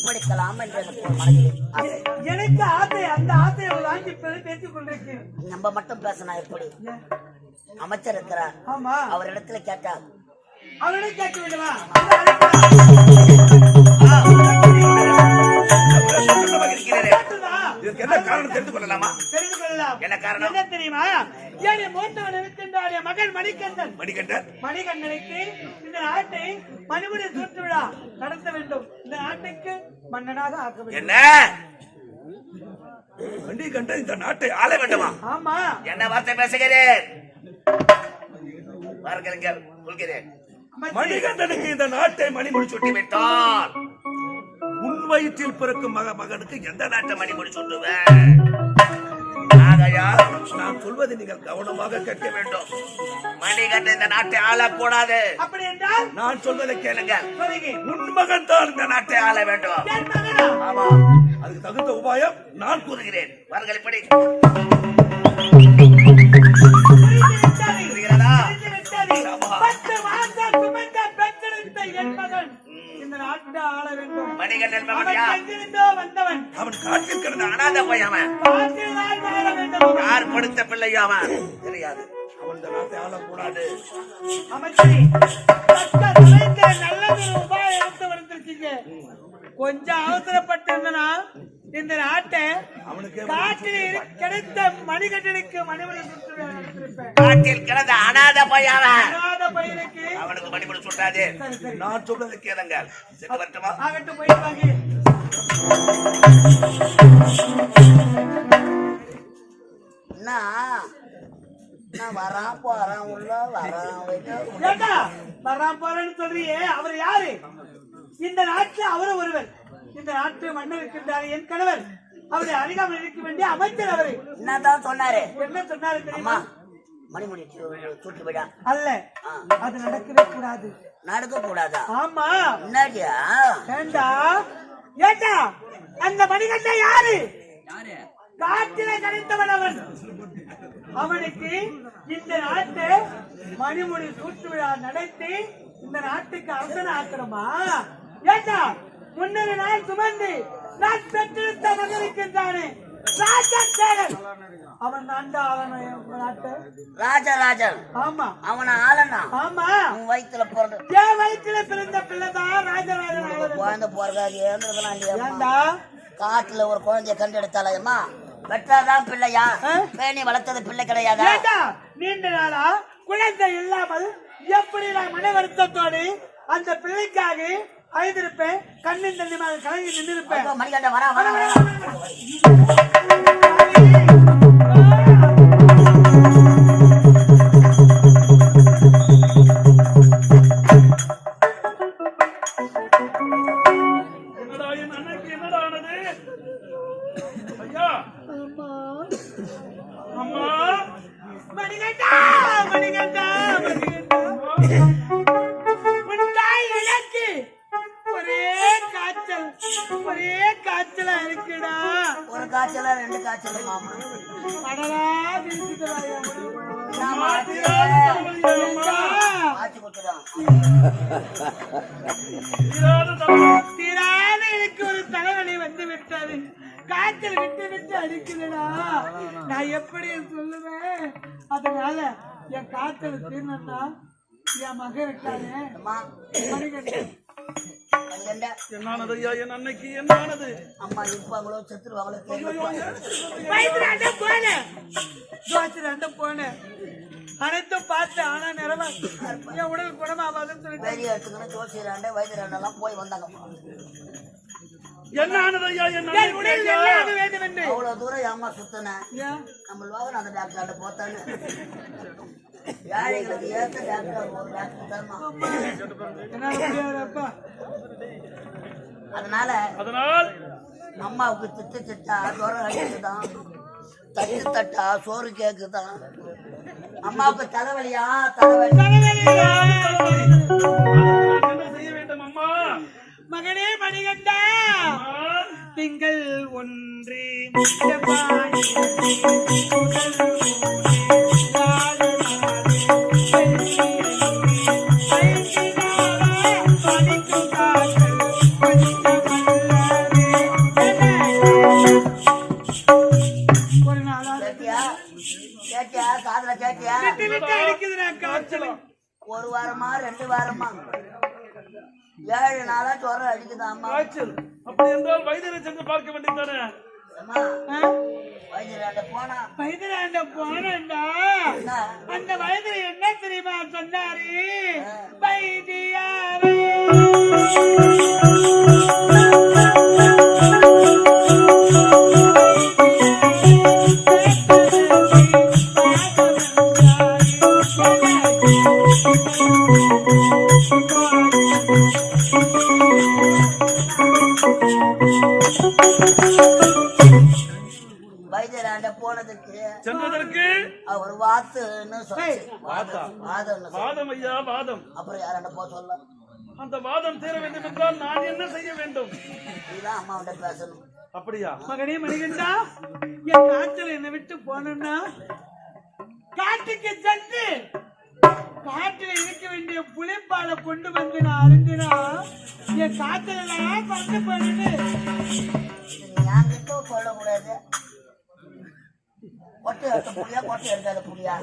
ஒப்படைக்கலாம் என்று எனக்கு ஆசை. எனக்கு ஆசை அந்த ஆசையை வாங்கி பேசிக் கொண்டிருக்கேன் நம்ம மட்டும் பேசினா எப்படி? அமைச்சர் இருக்கிறார். ஆமா. அவர் இடத்துல கேட்டா அவனை கேட்க வேண்டுமா கேட்டுதா? இதுக்கு என்ன காரணம் தெரிந்து கொள்ளலாமா? தெரிந்து கொள்ளலாம். என்ன காரணம்? என்ன தெரியுமா? ஏழை மூத்தவன் இருக்கின்றான் என் மகன் மணிகண்டன். மணிகண்டன். மணிகண்டனுக்கு இந்த நாட்டை மணிமுடி சுற்று விழா நடத்த வேண்டும். இந்த நாட்டுக்கு மன்னனாக ஆக்க வேண்டும். என்ன? மணிகண்டன் இந்த நாட்டை ஆள வேண்டுமா? ஆமா. என்ன வார்த்தை பேசுகிறேன் பார்க்கிறீங்க சொல்கிறேன் மணிகண்டனுக்கு இந்த நாட்டை மணிமுடி சுட்டி விட்டால் உன் வயிற்றில் பிறக்கும் மக மகனுக்கு எந்த நாட்டை சுட்டுவேன் ஆகையால் நான் சொல்வதை நீங்கள் கவனமாக கேட்க வேண்டும். மணிகண்டன் இந்த நாட்டை ஆளக்கூடாது. நான் சொல்வதை கேளுங்க. உன் மகன் தான் இந்த நாட்டை ஆள வேண்டும். ஆமா. அதுக்கு தகுந்த உபாயம் நான் கூறுகிறேன். வாருங்கள் இப்படி. புரிகிறதா? பத்து சுமந்த பெற்றெடுத்த என் மகன். இந்த நாட்டை ஆள வேண்டும் மணிகண்டன் மகன் அவன் யார் எங்கிருந்தோ வந்தவன். அவன் காட்டில் கிடந்த அனாத பையன் அவன். காட்டில்தான் வாழ வேண்டும் அவன். யார் கொடுத்த பிள்ளையா அவன். தெரியாது. அவன் இந்த நாட்டை ஆளக்கூடாது. அமைச்சரே, நல்லதொரு உபாயம் எடுத்து வந்திருக்கீங்க. கொஞ்சம் அவசரப்பட்டிருந்தனா இந்த நாட்டை அவனுக்கே காட்டில் கிடைத்த மணிகண்டனுக்கு மணிமணி காட்டில் கிடந்த அனாத பையன் அனாதை பையனுக்கு அவனுக்கு சுட்டாதே சரி சரி. நான் சொல்றதை கேளுங்க வரட்டுமா? ஆகட்டும் போயிட்டு வாங்க. என்ன நான் வரான் போறான் உள்ள வரான். வர்றான் போறேன்னு சொல்றியே அவர் யாரு? இந்த நாட்டில் அவரு ஒருவர். இந்த நாட்டு மன்னர் இருக்கின்றார். என் கணவர். அவரை அருகாமல் இருக்க வேண்டிய அமைச்சர் அவரு. என்னதான் சொன்னாரு? என்ன சொன்னாரு தெரியுமா? மணிமுடி சு- சுட்டு விடா அல்ல அது நடக்கவே கூடாது. நடக்க கூடாதா? ஆமா. என்னடியா ஏண்டா? ஏண்டா? அந்த மணிகண்ட யாரு? காட்டில கிடைத்தவன் அவன். அவனுக்கு இந்த நாட்டு மணிமுடி சூட்டு விழா நடத்தி இந்த நாட்டுக்கு அரசன் ஆக்கணுமா ஏண்டா முன்னொரு நாள் சுமந்து நான் பெற்றெடுத்த மகனுக்கின்றானே அவன் தாண்டா அவன் ராஜராஜன் ஆமா. அவனை ஆளனா ஆமா. உன் வயித்துல பிறந்த என் பிறந்த பிள்ளைதான் ராஜராஜன். குழந்தை பிறகாது ஏண்டா? காட்டுல ஒரு குழந்தைய கண்டெடுத்தாலையம்மா பெற்றாதான் பிள்ளையா? பேணி வளர்த்தது பிள்ளை கிடையாதா? நீண்ட நாளா குழந்தை இல்லாமல் எப்படி நான் மன வருத்தத்தோடு அந்த பிள்ளைக்காக அழுதிருப்பேன் கண்ணின் தண்ணிமாக கலங்கி நின்றிருப்பேன். மணிகண்டன் வரா. தீராத எனக்கு ஒரு தலைவலி வந்து விட்டது காய்ச்சல் விட்டு விட்டு அடிக்குதுடா நான் எப்படி சொல்லுவேன்? அதனால என் காய்ச்சல் தீர்ந்தா என் மகன் இருக்கானே. மணிகண்டன் மணிகண்ட என்னானது ஐயா? என் அன்னைக்கு என்னானது? அம்மா இருப்பாங்களோ செத்துருவாங்களோ தெரியல போனேன் அனைத்தும் பார்த்து ஆனா நிறமா என் உடல் குணமாவாதுன்னு சொல்லிட்டு ஜோசியராண்ட வைத்தியராண்டெல்லாம் போய் வந்தாங்க என்ன ஆனது ஐயா என்ன என் உடல் எல்லாம் வேண்டும் என்று? அவ்வளவு தூரம் ஏமா சுத்தினேன்? நம்ம டாக்டர்கிட்ட ஏழைகளுக்கு ஏத்த டாக்டர் ஒரு டாக்டர் முடியாதுப்பா அதனால அதனால்? அம்மாவுக்கு திட்டு திட்டா ஜுரம் அடிக்குதான் தட்டு தட்டா சோறு கேக்குதான் அம்மாவுக்கு தலைவலியா? தலைவலி. மகனே மணிகண்டா. திங்கள் ஒன்று ஒரு வாரமா ரெண்டு வாரமா? ஏழு நாளா ஜுரம் அடிக்குதான் அம்மா. காய்ச்சல். அப்படி என்றால் வைத்தியரை சென்று பார்க்க வேண்டியதானே போனா. வயதுல என்ன? அந்த வயதுல என்ன தெரியுமா சொன்னாரு? வைத்தியாரே. போனதுக்கு சென்றதற்கு அவர் வாத்துன்னு வாதம் ஐயா வாதம்? அப்புறம் யாராண்ட போக சொல்ல? அந்த வாதம் தீர வேண்டும் என்றால் நான் என்ன செய்ய வேண்டும்? நீதான் அம்மாவிட்ட பேசணும். அப்படியா? மகனே மணிகண்டா என் காய்ச்சல் என்னை விட்டு போனா காட்டுக்கு சென்று காட்டில் இருக்க வேண்டிய புளிப்பாலை கொண்டு வந்து நான் அருந்தினா என் காய்ச்சல் எல்லாம் பறந்து போயிடுது. என்கிட்ட சொல்லக்கூடாது. கொட்டை எடுத்த புளியா கொட்டை எடுக்காத புளியா?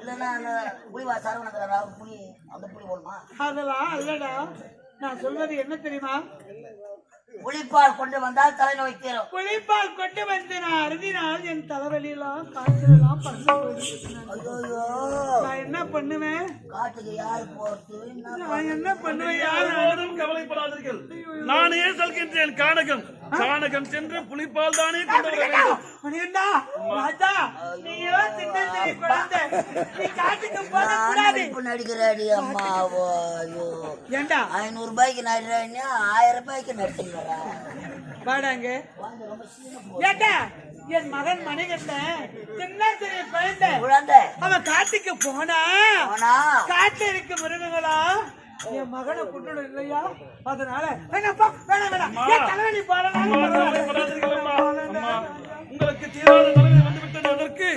இல்லைன்னா அந்த புளிவா சரவணக்கிற புளி அந்த புளி போடுமா? அதெல்லாம் நான் சொல்வது என்ன தெரியுமா? புளிப்பால் கொண்டு வந்தால் தலைநோய் தீரும் புளிப்பால் கொண்டு வந்து நான் அருந்தினால் என் தலைவலியெல்லாம் காய்ச்சல் எல்லாம் பறந்து போயிடுது ஐயோ நான் என்ன பண்ணுவேன்? காட்டுக்கு யாரு என்ன நான் என்ன பண்ணுவேன்? யாரு யாரோடும் கவலைப்படாதீர்கள். நானே செல்கின்றேன்? கானகம். கானகம் சென்று புலிப்பால் தானே கொண்டு வர வேண்டும். மணிகண்டா ராஜா நீயோ சின்ன சின்ன குழந்தை. நீ காட்டுக்கு போக கூடாது இப்ப நடிக்கிறாடி அம்மாவோ ஐயோ. ஏண்டா? ஐநூறு ரூபாய்க்கு ஆயிரம் ரூபாய்க்கு நடிச்சுக்கிறா வாடாங்க. ஏண்டா? என் மகன் மணிகண்டன் சின்ன சின்ன குழந்தை. குழந்தை. அவன் காட்டுக்கு போனா? காட்டுல இருக்க மிருகங்களா? என் மகனை கொண்டு இல்லையா? அதனால வேணாப்பா வேணாம் வேணாம். தலைவலி அம்மா, உங்களுக்கு தீராத தலைவலி வந்துவிட்டது அதற்கு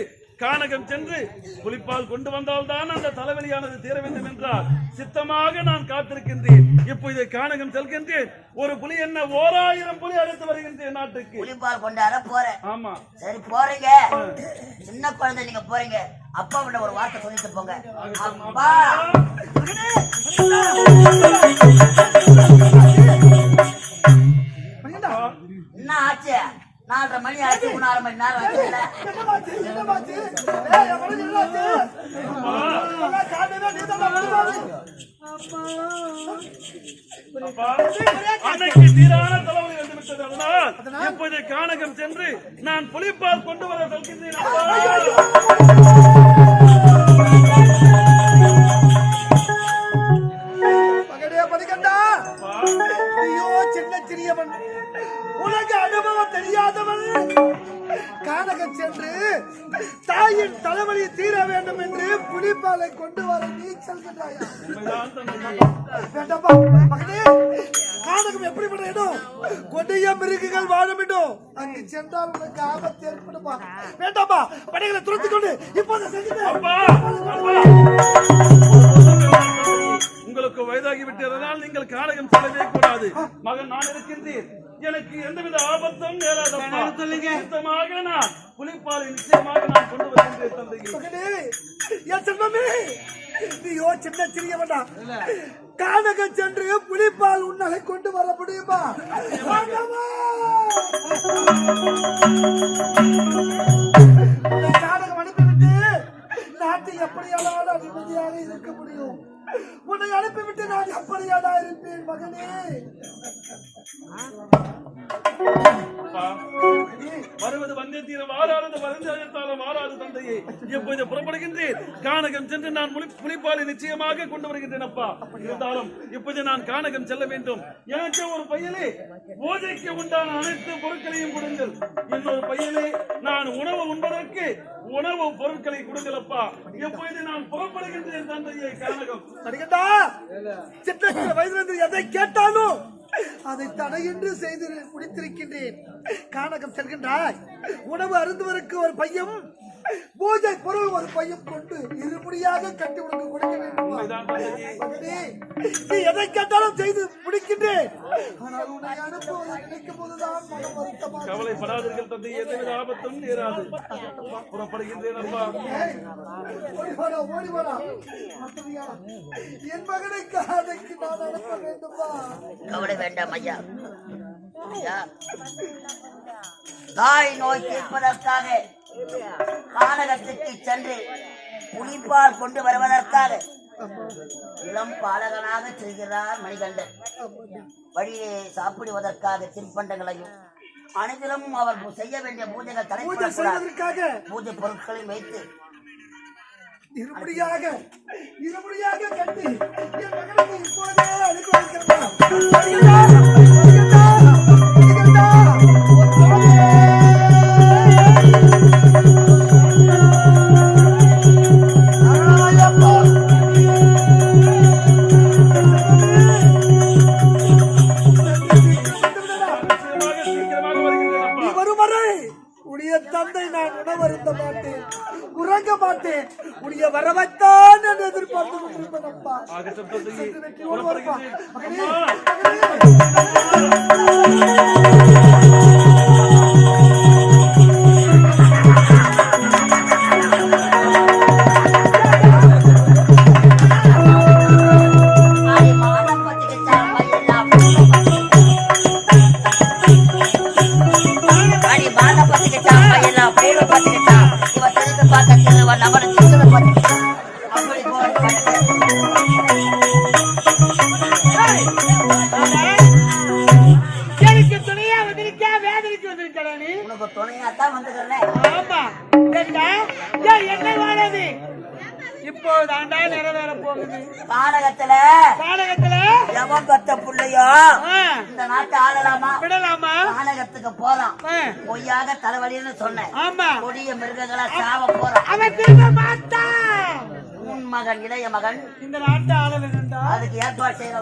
கானகம் சென்று புலிப்பால் கொண்டு வந்தால்தான் அந்த தலைவலியானது தீர வேண்டும் என்றால் சித்தமாக நான் காத்திருக்கின்றேன். இப்போது கானகம் செல்கின்றேன். ஒரு புலி என்ன ஓராயிரம் புலி அழைத்து வருகின்றேன் நாட்டுக்கு. புளிப்பால் கொண்டாட போறேன். ஆமா. சரி போறீங்க. சின்ன குழந்தை நீங்க போறீங்க. அப்பா கிட்ட ஒரு வார்த்தை சொல்லிட்டு போங்க. அப்பா! நாலரை மணி ஆச்சு மூணாறு மணி நேரம் அன்னைக்கு தீரான தலைவலி வந்து விட்டது அதனால்? இப்போது கானகம் சென்று நான் புலிப்பால் கொண்டு வர செல்கின்றேன். மகனே. ஐயோ சின்ன சிறியவன். தெரியாதவன். கானகம் சென்று தாயின் தலைவலி தீர வேண்டும் என்று புலிப்பாலை கொண்டு வர நீ செல்கின்றாயா? மகனே கானகம் எப்படிப்பட்ட இடம்? கொடிய மிருகங்கள் வாழும் இடம். அங்கு சென்றால் உனக்கு ஆபத்து ஏற்படுமா? வேண்டாமா படைகளை துரத்தி கொண்டு இப்போது உங்களுக்கு வயதாகி விட்டதனால் நீங்கள் கானகம் செல்லவே கூடாது. மகன் நான் இருக்கின்றேன் எனக்கு எந்தவித ஆபத்தும் நேராதப்பா. சொல்லுங்க. சுத்தமாக நான் புலிப்பாலை நிச்சயமாக நான் கொண்டு வருகின்றேன் தந்தையே. என் செல்வமே நீயோ சின்ன சிறியவனா. கானகம் சென்று புலிப்பால் உன்னாலை கொண்டு வர முடியுமா? கானகம் அனுப்பிவிட்டு வீட்டில் எப்படியானால் நிம்மதியாக இருக்க முடியும். உன்னை அனுப்பிவிட்டு நான் எப்படியாதான் இருப்பேன் மகனே. வருவது வந்தே தீர வாரானது வருந்தாலும் மாறாது தந்தையே. எப்போது புறப்படுகின்றேன்? கானகம் சென்று நான் முளி- நிச்சயமாக கொண்டு வருகின்றேன் அப்பா. இருந்தாலும் இப்போது நான் கானகம் செல்ல வேண்டும். எனக்கு ஒரு பையலே பூஜைக்கு உண்டான அனைத்து பொருட்களையும் கொடுங்கள். இன்னொரு பையலே நான் உணவு உண்பதற்கு உணவு பொருட்களை கொடுங்கள் அப்பா. எப்போது நான் புறப்படுகின்றேன் தந்தையே கானகம். சரிகண்டா சின்ன வயதுல எதை கேட்டாலும் அதை தடையின்றி செய்து முடித்திருக்கின்றேன். கானகம் செல்கின்றாய். உணவு அருந்துவதற்கு ஒரு பையன் பூஜை பொருள் ஒரு பையன் கொண்டு இருமுடியாக கட்டி உனக்கு கொடுக்க வேண்டும்? எதை கேட்டாலும் செய்து முடிக்கின்றேன். ஆனால் உன்னை அனுப்புவதை நினைக்கும் போதுதான் மனம் வருத்தமாக கவலைப்படாதீர்கள் தந்தையே எந்தவித ஆபத்தும் நேராது. புறப்படுகின்றேன் அப்பா ஓடி ஓடி. மத்தவியா, என் மகனை காதைக்கு நான் அனுப்ப வேண்டுமா? கவலை வேண்டாம் ஐயா. தாய் நோய் தீர்ப்பதற்காக கானகத்திற்கு சென்று புலிப்பால் கொண்டு வருவதற்காக இளம் பாலகனாக செல்கிறார் மணிகண்டன். வழியே சாப்பிடுவதற்காக தின்பண்டங்களையும் அனைத்திலும் அவர் செய்ய வேண்டிய பூஜைகள் செய்வதற்காக? பூஜை பொருட்களையும் வைத்து இருமுடியாக இருமுடியாக கட்டி என் மகனுக்கு இப்போதே அனுப்பி வைக்கிறேன். தந்தை நான் உணவருந்த மாட்டேன் உறங்க மாட்டேன். உடைய வரவைத்தான் என்று எதிர்பார்த்து கொண்டிருப்பேன் அப்பா. ஆகட்டும் தந்தையே சற்று வெற்றியோடு வருப்பா. ஆமா? ஏன் என்ன வாழது நிறைவேற போகுது. எவன் புள்ளையோ ஆ, இந்த நாட்டை ஆளலாமா? விடலாமா? கானகத்துக்கு போறான். பொய்யாக தலைவலின்னு சொன்னேன். ஆமா. கொடிய மிருகங்களா சாவ போறான். அவன் திரும்ப மாட்டான். உன் மகன் இளைய மகன் இந்த நாட்டை ஆள வேணும்டா அதுக்கு ஏற்பாடு செய்யற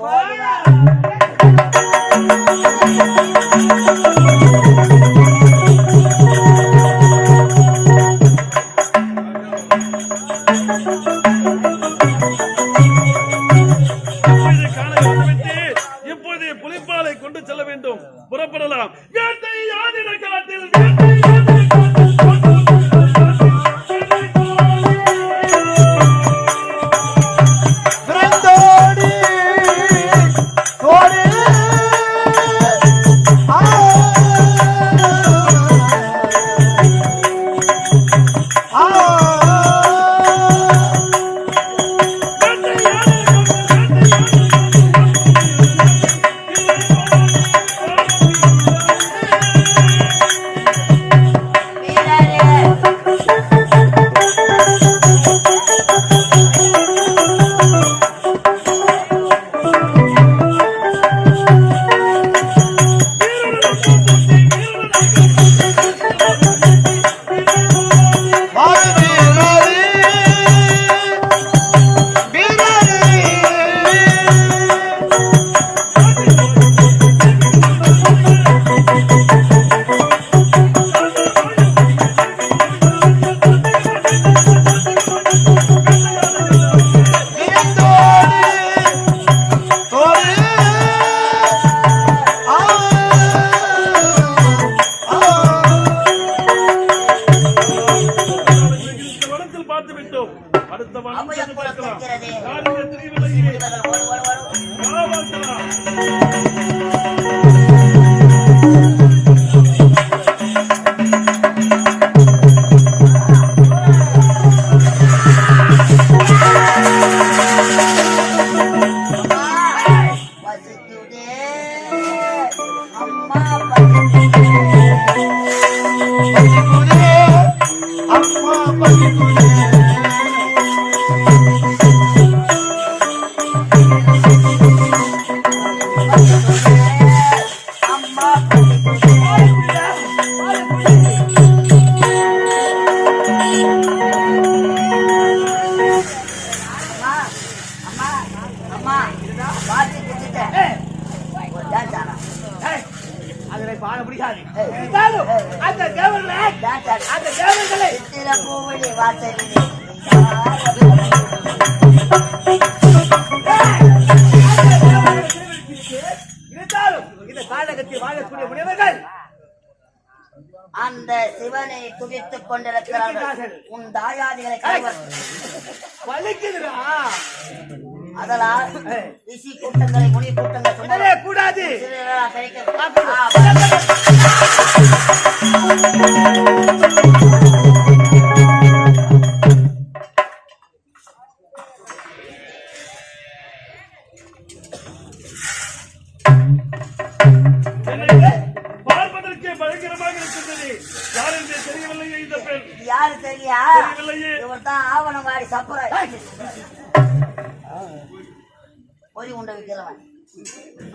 ரிஷி கூட்டங்களை முனி கூட்டங்கள். கூடாது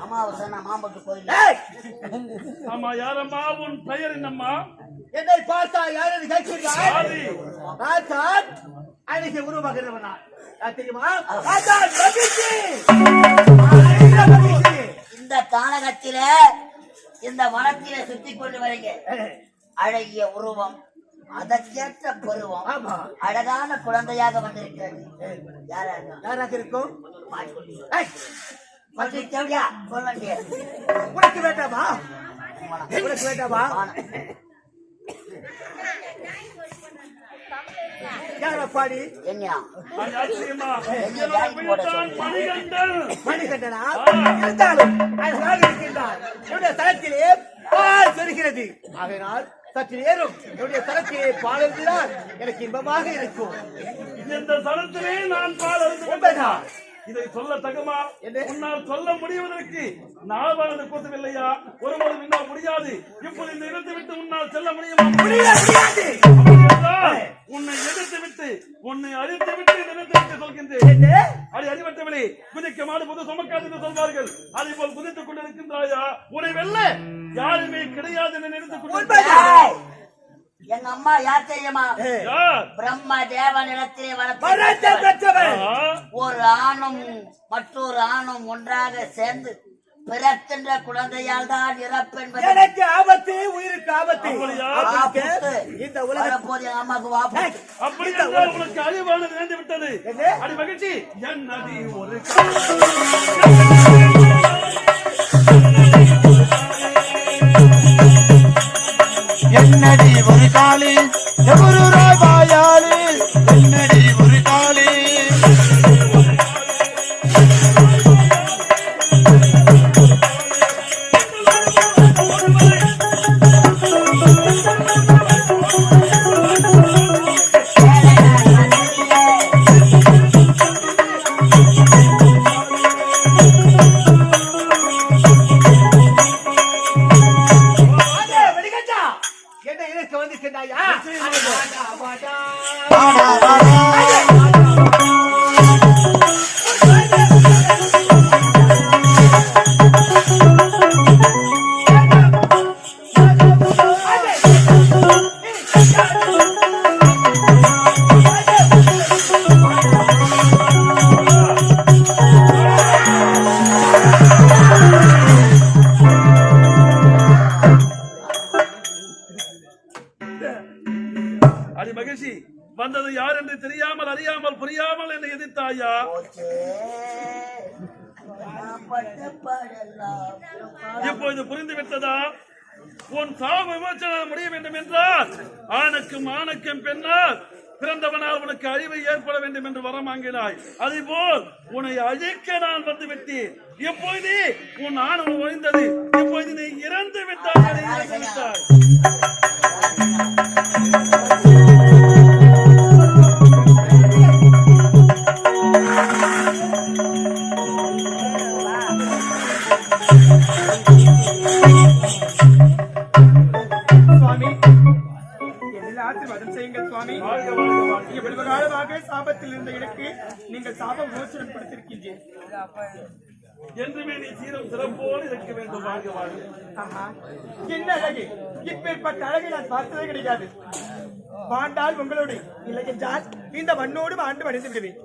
அமாவாசை மாம்பட்டு கோயில் ஏய், ஆமா யாரம்மா? உன் பெயர் என்னம்மா? என்னை பார்த்தா நான் அன்னைக்கு உருவாகிறவனா யார் தெரியுமா? நான். இந்த கானகத்தில இந்த வனத்தில சுத்தி கொண்டு வரீங்க. அழகிய உருவம் அதற்கேற்ற பருவம் ஆமா. அழகான குழந்தையாக வந்திருக்கிறது. யாரா இருக்கா? யாராக இருக்கும்? மற்ற தேவையா? சொல்ல உனக்கு வேண்டாமா? உனக்கு வேண்டாமா? மணிகண்டன் இருந்தாலும் அழகாக என்னுடைய தளத்திலே பால் சற்று நேரம் என்னுடைய தளத்திலே பால் இருந்தால் எனக்கு இன்பமாக இருக்கும். இந்த தளத்திலே நான் பால் உண்மைதான். இதை சொல்ல தகுமா? உன்னால் சொல்ல முடிவதற்கு நாவானது கூட்டவில்லையா ஒருபோதும் என்னால் முடியாது. இப்போது இந்த இடத்தை விட்டு உன்னால் செல்ல முடியுமா? முடியாது உன்னை எதிர்த்து விட்டு உன்னை அழித்து விட்டு இடத்தை விட்டு சொல்கின்றேன். குதிக்க மாடு புது சுமக்காது என்று சொல்வார்கள். அதே போல் குதித்துக் கொண்டிருக்கின்றாயா? உன்னை வெல்ல யாருமே கிடையாது என்று நினைத்துக் எங்க அம்மா யார் தெரியுமா? பிரம்ம தேவனிடத்திலே வரத்தை வளர்த்த பெற்றவள் ஆ, ஒரு ஆணும் மற்றொரு ஆணும் ஒன்றாக சேர்ந்து பிறக்கின்ற குழந்தையால் தான் இறப்பென்பது எனக்கு ஆபத்து உயிருக்கு ஆபத்து? ஆபத்து. இந்த உலகத்தில் வரப்போது எங்க அம்மாக்கு வாப்பு அப்படி அழிவானது நேர்ந்து விட்டது? அடி மகிழ்ச்சி. என் நதி ஒரு என்னடி ஒரு காளி எவரு ராபாயாளி என்னடி அடி மகிழ்ச்சி. வந்தது யார் என்று தெரியாமல் அறியாமல் புரியாமல் என்னை எதிர்த்தாயா இப்பொழுது புரிந்து விட்டதா உன் சாவு விமோசனம் முடிய வேண்டும் என்றால் ஆணுக்கும் ஆணுக்கும் பெண்ணால் பிறந்தவனால் உனக்கு அழிவு ஏற்பட வேண்டும் என்று வரம் வாங்கினாய். அதேபோல் உன்னை அழிக்க நான் வந்து விட்டேன் இப்பொழுது உன் ஆணவம் ஒழிந்தது இப்பொழுது நீ இறந்து விட்டாய் இறந்து விட்டாய் சுவாமி. இவ்வளவு காலமாக சாபத்தில் இருந்த எனக்கு நீங்கள் சாப விமோசனம் கொடுத்திருக்கின்றேன் என்றுமே நீ சீரம் சிறப்போடு இருக்க வேண்டும் வாழ்க வாழ்க ஆஹா. என்ன அழகு? இப்பேற்பட்ட அழகை நான் பார்த்ததே கிடையாது. பாண்டால் உங்களோடு இல்லை என்றால் இந்த மண்ணோடு ஆண்டு அடைந்து விடுவேன்.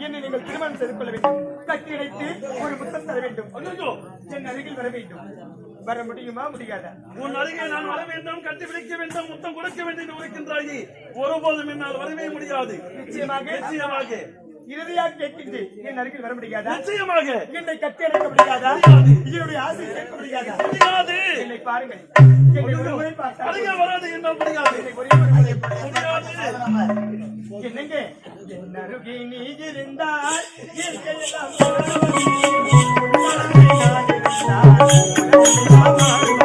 என்னை நீங்கள் திருமணம் செய்து கொள்ள வேண்டும். கட்டி ஒரு முத்தம் தர வேண்டும். என் அருகில் வர வேண்டும். வர முடியுமா முடியாதா? உன் அருகே நான் வர வேண்டும் கட்டி பிடிக்க வேண்டும் முத்தம் கொடுக்க வேண்டும் என்று உரைக்கின்றாயே. ஒருபோதும் என்னால் வரவே முடியாது. நிச்சயமாக. நிச்சயமாக. இறுதியாக கேட்கின்றேன் என் அருகில் வர முடியாதா? நிச்சயமாக. என்னை கட்டி அணைக்க முடியாதா. என்னுடைய ஆசை கேட்க முடியாதா? முடியாது. என்னை பாருங்கள். அருகே வராது என்னை முடியாது. என்னங்க? என் அருகே நீ இருந்தால் இயற்கையெல்லாம்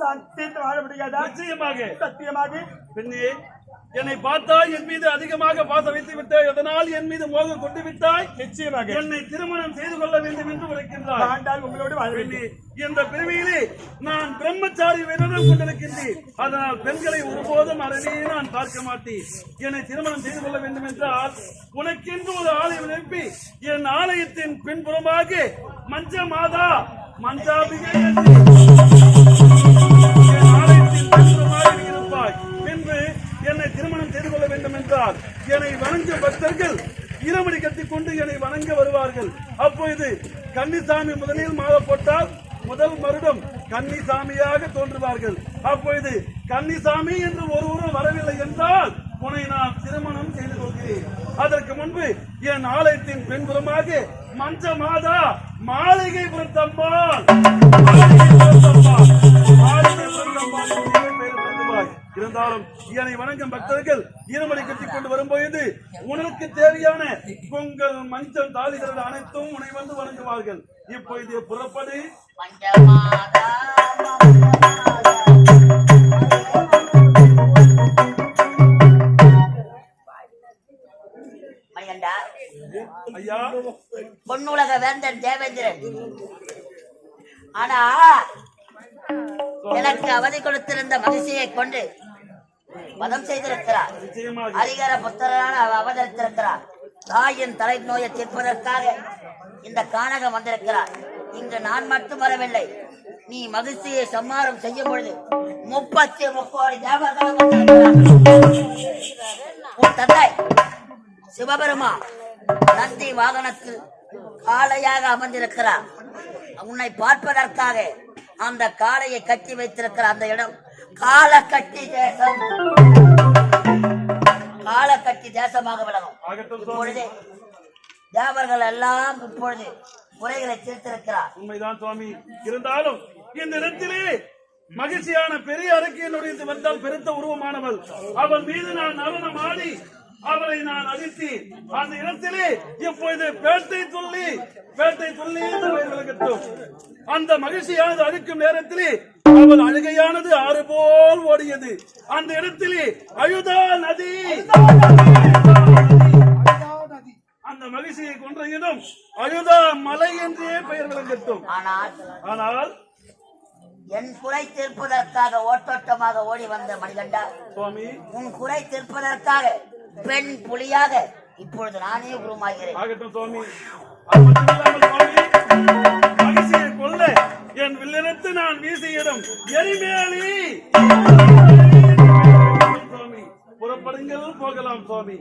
ஒருபோதும் என்னோடு சா- சேர்ந்து வாழ முடியாதா? நிச்சயமாக. சத்தியமாக. பெண்ணே என்னை பார்த்தாய் என் மீது அதிகமாக பாசம் வைத்து விட்டாய் அதனால் என் மீது மோகம் கொண்டு விட்டாய்? நிச்சயமாக. என்னை திருமணம் செய்து கொள்ள வேண்டும் என்று உரைக்கின்றாய். ஆண்டால் உங்களோடு வாழ பெண்ணே வேண்டும் இந்த பிறவியிலே நான் பிரம்மச்சாரி விரதம் கொண்டிருக்கின்றேன். அதனால் பெண்களை ஒருபோதும் அறவே நான் பார்க்க மாட்டேன். என்னை திருமணம் செய்து கொள்ள வேண்டும் என்றால் உனக்கென்று ஒரு ஆலயம் எழுப்பி என் ஆலயத்தின் பின்புறமாக மஞ்ச மாதா மஞ்சாபிகை என்று இருப்பாய் பின்பு என்னை திருமணம் செய்து கொள்ள வேண்டும் என்றால் என்னை வணங்க பக்தர்கள் இருமடி கட்டிக்கொண்டு என்னை வணங்க வருவார்கள். அப்பொழுது கன்னிசாமி முதலில் மாலை போட்டால் முதல் மருடம் கன்னிசாமியாக தோன்றுவார்கள். அப்பொழுது கன்னிசாமி என்று ஒருவரும் வரவில்லை என்றால் உன்னை நான் திருமணம் செய்து கொள்கிறேன். அதற்கு முன்பு என் ஆலயத்தின் பின்புறமாக மஞ்ச மாதா மாளிகை புறத்தம்பாள். மாளிகை புறத்தம்பாள். இருந்தாலும் என்னை வணங்கும் பக்தர்கள் இருமலை கட்டிக் கொண்டு வரும்பொழுது உனக்கு தேவையான பொங்கல் மஞ்சள் தாலிகள் அனைத்தும் உன்னை வந்து வணங்குவார்கள். இப்பொழுது புறப்படு. ஐயா. பொன்னுலக வேந்தன் தேவேந்திரன். ஆனா எனக்கு அவதி கொடுத்திருந்த மகிழ்ச்சியை கொண்டு வதம் செய்திருக்கிறார். அதிகார புத்தரான அவதரித்திருக்கிறார். தாயின் தலை நோயை தீர்ப்பதற்காக இந்த கானகம் வந்திருக்கிறார். இங்கு நான் மட்டும் வரவில்லை. நீ மகிழ்ச்சியை சம்மாரம் செய்யும் பொழுது முப்பத்தி முக்கோடி தேவர்களும் தந்தை சிவபெருமா நந்தி வாகனத்தில் காளையாக அமர்ந்திருக்கிறார். உன்னை பார்ப்பதற்காக அந்த காளையை கட்டி வைத்திருக்கிற அந்த இடம். காலக்கட்டி தேசம். காலக்கட்டி தேசமாக விளங்கும். இப்பொழுது தேவர்கள் எல்லாம் இப்பொழுது குறைகளை தீர்த்திருக்கிறார். உண்மைதான் சுவாமி. இருந்தாலும் இந்த இடத்திலே மகிழ்ச்சியான பெரிய அரக்கியனுடைய வந்தால் பெருத்த உருவமானவள். அவள் மீது நான் நடனம் ஆடி அவளை நான் அழித்து அந்த இடத்திலே இப்பொழுது பேட்டை துள்ளி பேட்டை துள்ளி விளக்கட்டும் அந்த மகிழ்ச்சியானது அழிக்கும் நேரத்திலே அவள் அழுகையானது ஆறு போல் ஓடியது. அந்த இடத்திலே அழுதா நதி. அந்த மகிழ்ச்சியை கொன்ற இடம் அழுதா மலை என்றே பெயர் விளங்கட்டும். ஆனால் ஆனால் என் குறை தீர்ப்பதற்காக ஓட்டோட்டமாக ஓடி வந்த மணிகண்டா சுவாமி. உன் குறை தீர்ப்பதற்காக பெண் புலியாக இப்பொழுது நானே உருமாகிறேன் ஆகட்டும் சுவாமி. அது மட்டுமில்லாமல் சுவாமி கொல்ல என் வில்லெடுத்து நான் வீசிய இடம் எரிமேலி. சுவாமி புறப்படுங்கள் போகலாம் சுவாமி.